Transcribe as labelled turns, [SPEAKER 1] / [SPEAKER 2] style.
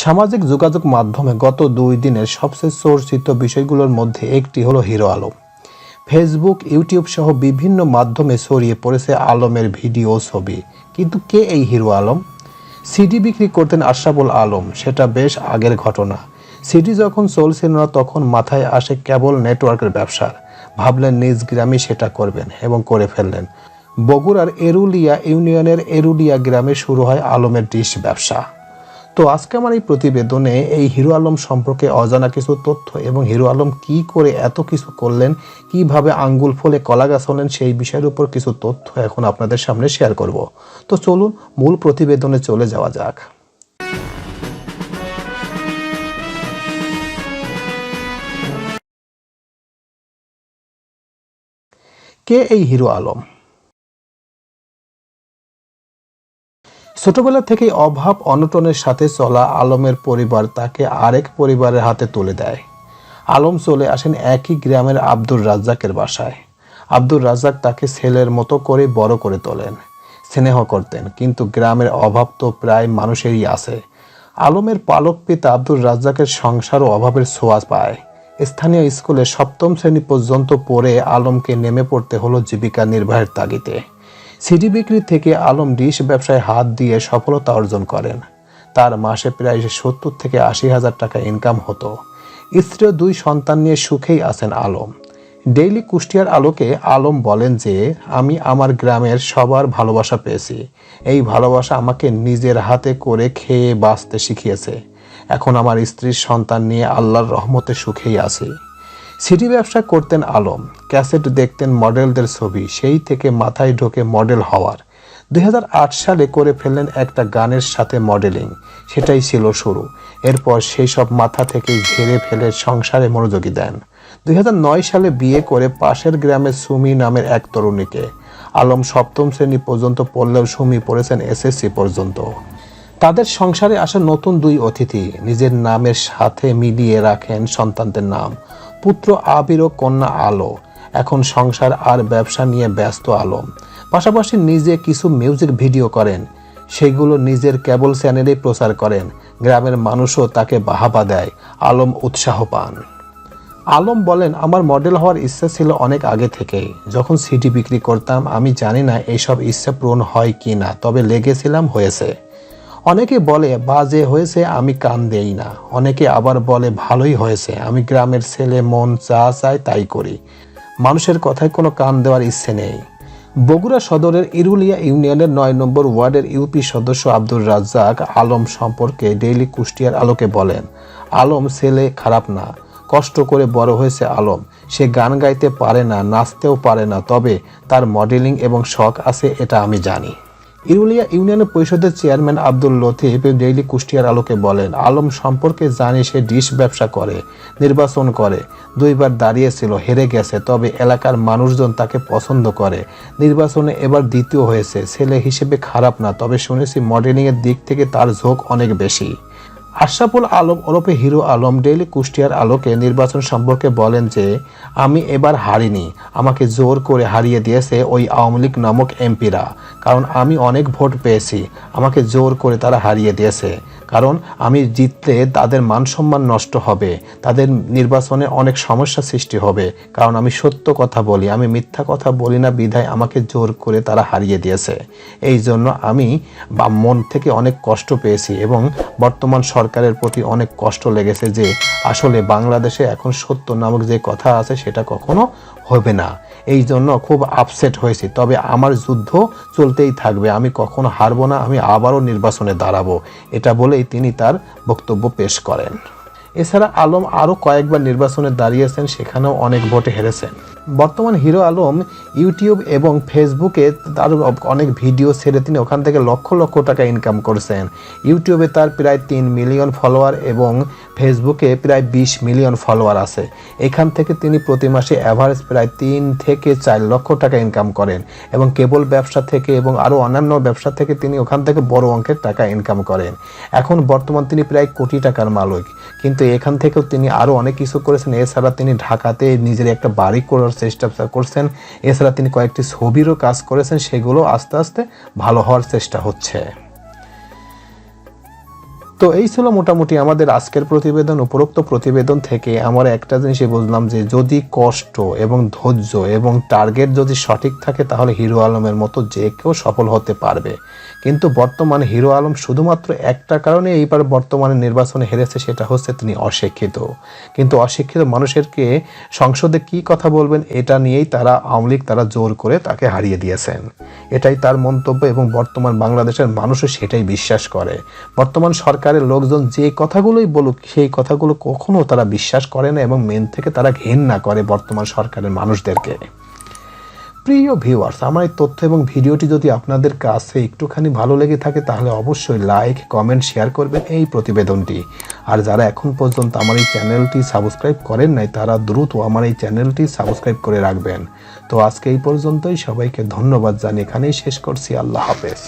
[SPEAKER 1] সামাজিক যোগাযোগ মাধ্যমে গত দুই দিনের সবচেয়ে চর্চিত বিষয়গুলোর মধ্যে একটি হলো হিরো আলম। ফেসবুক ইউটিউব সহ বিভিন্ন মাধ্যমে ছড়িয়ে পড়েছে আলমের ভিডিও ছবি। কিন্তু কে এই হিরো আলম? সিডি বিক্রি করতেন আশরাফুল আলম, সেটা বেশ আগের ঘটনা। সিডি যখন চলছিল না, তখন মাথায় আসে কেবল নেটওয়ার্কের ব্যবসার ভাবলেন নিজ গ্রামে সেটা করবেন এবং করে ফেললেন। বগুড়ার এরুলিয়া ইউনিয়নের এরুলিয়া গ্রামে শুরু হয় আলমের ডিশ ব্যবসা। তো আজকে আমার এই প্রতিবেদনে এই হিরো আলম সম্পর্কে অজানা কিছু তথ্য এবং হিরো আলম কি করে এত কিছু করলেন, কীভাবে আঙ্গুল ফলে কলা গাছ হলেন সেই বিষয়ের উপর কিছু তথ্য এখন আপনাদের সামনে শেয়ার করব। তো চলুন মূল প্রতিবেদনে চলে যাওয়া যাক। কে এই হিরো আলম? ছোটবেলা থেকেই অভাব অনটনের সাথে চলা আলমের পরিবার তাকে আরেক পরিবারের হাতে তুলে দেয়। আলম চলে আসেন একই গ্রামের আব্দুর রাজ্জাকের বাসায়। আব্দুর রাজ্জাক তাকে ছেলের মতো করে বড় করে তোলেন, স্নেহ করতেন, কিন্তু গ্রামের অভাব তো প্রায় মানুষেরই আছে। আলমের পালক পিতা আব্দুর রাজ্জাকের সংসার ও অভাবের ছোঁয়া পায়। স্থানীয় স্কুলে সপ্তম শ্রেণি পর্যন্ত পড়ে আলমকে নেমে পড়তে হলো জীবিকা নির্বাহের তাগিদে। সিডি বিক্রি থেকে আলম ডিশ ব্যবসায় হাত দিয়ে সফলতা অর্জন করেন। তার মাসে প্রায় সত্তর থেকে আশি হাজার টাকা ইনকাম হতো। স্ত্রী দুই সন্তান নিয়ে সুখেই আছেন আলম। ডেইলি কুষ্টিয়ার আলোকে আলম বলেন যে, আমি আমার গ্রামের সবার ভালোবাসা পেয়েছি। এই ভালোবাসা আমাকে নিজের হাতে করে খেয়ে বাঁচতে শিখিয়েছে। এখন আমার স্ত্রীর সন্তান নিয়ে আল্লাহর রহমতে সুখেই আছি। সিডি ব্যবসা করতেন আলম, ক্যাসেট দেখতেন মডেলদের ছবি, সেই থেকে মাথায় ঢোকে মডেল হওয়ার। দুই সালে করে ফেললেন একটা গানের সাথে মডেলিং, সেটাই ছিল শুরু। এরপর সেই সব মাথা থেকে ঝেড়ে ফেলে সংসারে মনোযোগী দেন। দুই হাজার নয় সালে বিয়ে করে পাশের গ্রামের সুমি নামের এক তরুণীকে। আলম সপ্তম শ্রেণি পর্যন্ত পড়লেও সুমি পড়েছেন এসএসসি পর্যন্ত। তাদের সংসারে আসা নতুন দুই অতিথি, নিজের নামের সাথে মিলিয়ে রাখেন সন্তানদের নাম। পুত্র আবির ও কন্যা আলো। এখন সংসার আর ব্যবসা নিয়ে ব্যস্ত আলম পাশাপাশি নিজে কিছু মিউজিক ভিডিও করেন। সেগুলো নিজের কেবল চ্যানেলে প্রচার করেন। গ্রামের মানুষও তাকে বাহাবা দেয়, আলম উৎসাহ পান। আলম বলেন, আমার মডেল হওয়ার ইচ্ছা ছিল অনেক আগে থেকেই। যখন সিডি বিক্রি করতাম, আমি জানি না এইসব ইচ্ছা পূরণ হয় কি না, তবে লেগেছিলাম হয়েছে। অনেকে বলে বাজে হয়েছে আমি কান দেই না। অনেকে আবার বলে, ভালোই হয়েছে, আমি গ্রামের ছেলে, মন যা চায় তাই করি। মানুষের কথায় কোনো কান দেওয়ার ইচ্ছে নেই। বগুড়া সদরের ইরুলিয়া ইউনিয়নের নয় নম্বর ওয়ার্ডের ইউপি সদস্য আব্দুর রাজ্জাক আলম সম্পর্কে ডেইলি কুষ্টিয়ার আলোকে বলেন, আলম ছেলে খারাপ না, কষ্ট করে বড় হয়েছে আলম। সে গান গাইতে পারে না, নাচতেও পারে না, তবে তার মডেলিং এবং শখ আছে, এটা আমি জানি। ইরুলিয়া ইউনিয়ন পরিষদের চেয়ারম্যান আব্দুল লতিফ ডেইলি কুষ্টিয়ার আলোকে বলেন, আলম সম্পর্কে জানে সে ডিশ ব্যবসা করে, নির্বাচন করে, দুইবার দাঁড়িয়েছিল, হেরে গেছে, তবে এলাকার মানুষজন তাকে পছন্দ করে। নির্বাচনে এবার দ্বিতীয় হয়েছে, ছেলে হিসেবে খারাপ না, তবে শুনেছি মডেলিংয়ের দিক থেকে তার ঝোঁক অনেক বেশি। আশরাফুল আলম ওরফে হিরো আলম ডেইলি কুষ্টিয়ার আলোকে নির্বাচন সম্পর্কে বলেন যে, আমি এবার হারিনি। আমাকে জোর করে হারিয়ে দিয়েছে ওই আওয়ামী লীগ নামক এমপিরা। কারণ আমি অনেক ভোট পেয়েছি। আমাকে জোর করে তারা হারিয়ে দিয়েছে। কারণ আমি জিতলে তাদের মান সম্মান নষ্ট হবে, তাদের নির্বাচনে অনেক সমস্যা সৃষ্টি হবে। কারণ আমি সত্য কথা বলি, আমি মিথ্যা কথা বলি না, বিধায় আমাকে জোর করে তারা হারিয়ে দিয়েছে। এই জন্য আমি বা মন থেকে অনেক কষ্ট পেয়েছি এবং বর্তমান সরকারের প্রতি অনেক কষ্ট লেগেছে যে আসলে বাংলাদেশে এখন সত্য নামক যে কথা আছে সেটা কখনো হবে না। এই জন্য খুব আপসেট হয়েছি। তবে আমার যুদ্ধ চলতেই থাকবে। আমি কখনো হারবো না, আমি আবারও নির্বাচনে দাঁড়াবো। এটা বলেই তিনি তার বক্তব্য পেশ করেন। এছাড়া আলম আরও কয়েকবার নির্বাচনে দাঁড়িয়েছেন, সেখানেও অনেক ভোটে হেরেছেন। বর্তমান হিরো আলম ইউটিউব এবং ফেসবুকে তার অনেক ভিডিও ছেড়ে তিনি ওখান থেকে লক্ষ লক্ষ টাকা ইনকাম করছেন। ইউটিউবে তার প্রায় তিন মিলিয়ন ফলোয়ার এবং ফেসবুকে প্রায় বিশ মিলিয়ন ফলোয়ার আছে। এখান থেকে তিনি প্রতি মাসে অ্যাভারেজ প্রায় তিন থেকে চার লক্ষ টাকা ইনকাম করেন এবং কেবল ব্যবসা থেকে এবং আরও অন্যান্য ব্যবসা থেকে তিনি ওখান থেকে বড় অঙ্কের টাকা ইনকাম করেন। এখন বর্তমান তিনি প্রায় কোটি টাকার মালিক। কিন্তু এখান থেকেও তিনি আরও অনেক কিছু করেছেন। এছাড়া তিনি ঢাকাতে নিজের একটা বাড়ি করার চেষ্টা করছেন। এছাড়া তিনি কয়েকটি ছবিরও কাজ করেছেন, সেগুলো আস্তে আস্তে ভালো হওয়ার চেষ্টা হচ্ছে। তো এই ছিল মোটামুটি আমাদের আজকের প্রতিবেদন, উপরোক্ত প্রতিবেদন থেকে আমরা একটা জিনিসই বুঝলাম যে যদি কষ্ট এবং ধৈর্য এবং টার্গেট যদি সঠিক থাকে, তাহলে হিরো আলমের মতো যে কেউ সফল হতে পারবে। কিন্তু বর্তমানে হিরো আলম শুধুমাত্র একটা কারণে এইবার বর্তমানে নির্বাচনে হেরেছে, সেটা হচ্ছে তিনি অশিক্ষিত। কিন্তু অশিক্ষিত মানুষেরকে সংসদে কি কথা বলবেন, এটা নিয়েই তারা আওয়ামী লীগ তারা জোর করে তাকে হারিয়ে দিয়েছেন। এটাই তার মন্তব্য এবং বর্তমান বাংলাদেশের মানুষও সেটাই বিশ্বাস করে। বর্তমান সরকারের লোকজন যে কথাগুলোই বলুক, সেই কথাগুলো কখনো তারা বিশ্বাস করে না এবং মেন থেকে তারা ঘেন্না করে বর্তমান সরকারের মানুষদেরকে। প্রিয় ভিউয়ার্স আমার এই তথ্য এবং ভিডিওটি যদি আপনাদের কাছে একটুখানি ভালো লেগে থাকে, তাহলে অবশ্যই লাইক কমেন্ট শেয়ার করবেন এই প্রতিবেদনটি। আর যারা এখন পর্যন্ত আমার এই চ্যানেলটি সাবস্ক্রাইব করেন নাই, তারা দ্রুত আমার এই চ্যানেলটি সাবস্ক্রাইব করে রাখবেন। তো আজকে এই পর্যন্তই, সবাইকে ধন্যবাদ জানিয়ে এখানেই শেষ করছি। আল্লাহ হাফেজ।